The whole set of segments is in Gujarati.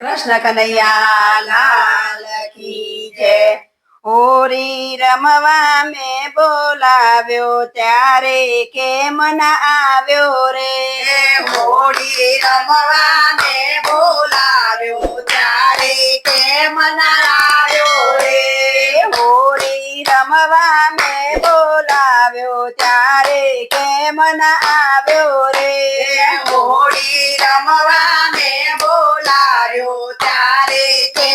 કૃષ્ણ કનૈયા લાલ કી જય. હોરી રમવા મેં બોલાવ્યો ત્યારે કેમ ના આવ્યો રે? હોળી રમવા ને બોલાવ્યો ત્યારે કેમ ના આવ્યો રે? હોળી રમવા મેં બોલાવ્યો ત્યારે કેમ ના આવ્યો રે? હોળી રમવા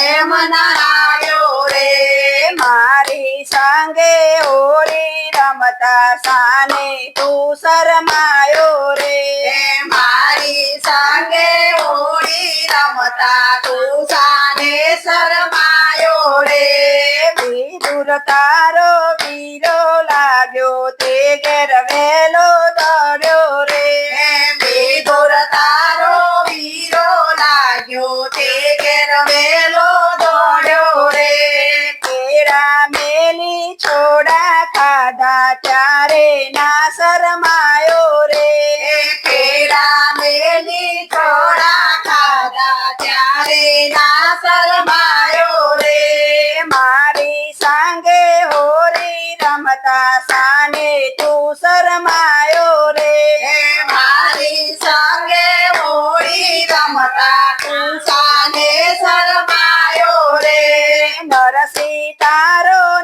ત્યારે કેમ રે મારી સંગે ઓરી રમતા સાને તું શરમાયો રે. મારી સંગે ઓરી રમતા તું સાને શરમાયો રે. વિદુર તારો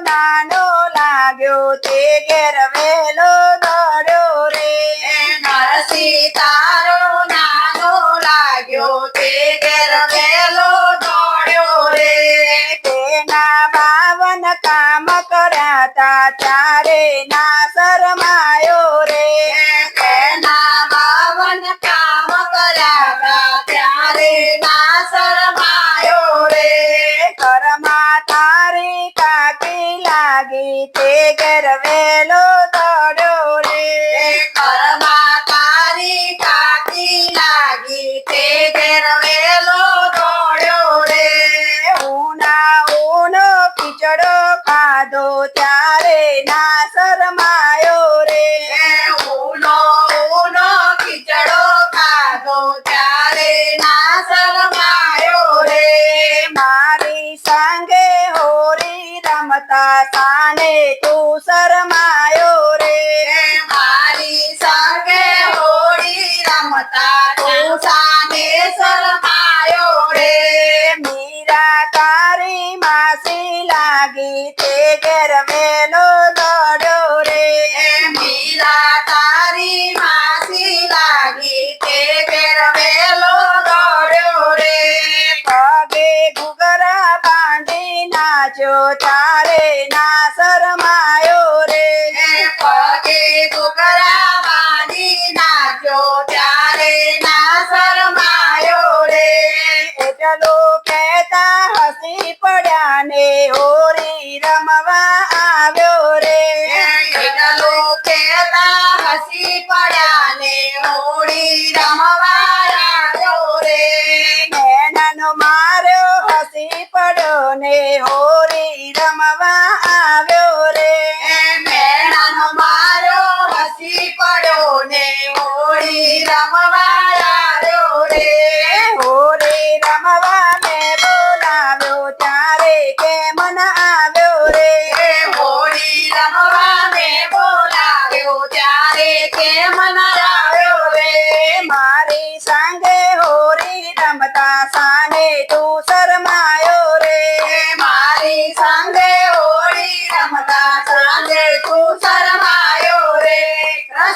નાનો લાગ્યો, તે ઘેર વેલો દોડ્યો રે. તારો નાનો લાગ્યો, તે ઘેર વેલો દોડ્યો રે. તેના બાવન કામ કર્યા તા ત્યારે ના શરમાયો Amen. સાને તું શરમાયો રે. મારી સંગે હોળી રમતા તું સાને શરમાયો રે. મીરા તારી માસી લાગી તે ઘેર વેલો નાચ્યો તારે ના શરમાયો રે. પગે ઘૂઘરા બાંધી નાચ્યો ત્યારે ના શરમાયો રે. એટલો કહેતા હસી પડ્યા ને હોરી રમવા આવ્યો રે. એટલો કહેતા હસી પડ્યા ને હોળી રમવા ને હોરી રમવા આવ્યો રે. મેળાનો માર્યો હસી પડ્યો ને હોળી રમવા આવ્યો રે. હોરી રમવા મેં બોલાવ્યો ત્યારે કેમ ના આવ્યો રે. હોળી રમવા બોલાવ્યો ત્યારે કેમ ના આવ્યો રે. મારી સાંગે હોરી રમતા સાને તું શરમાયો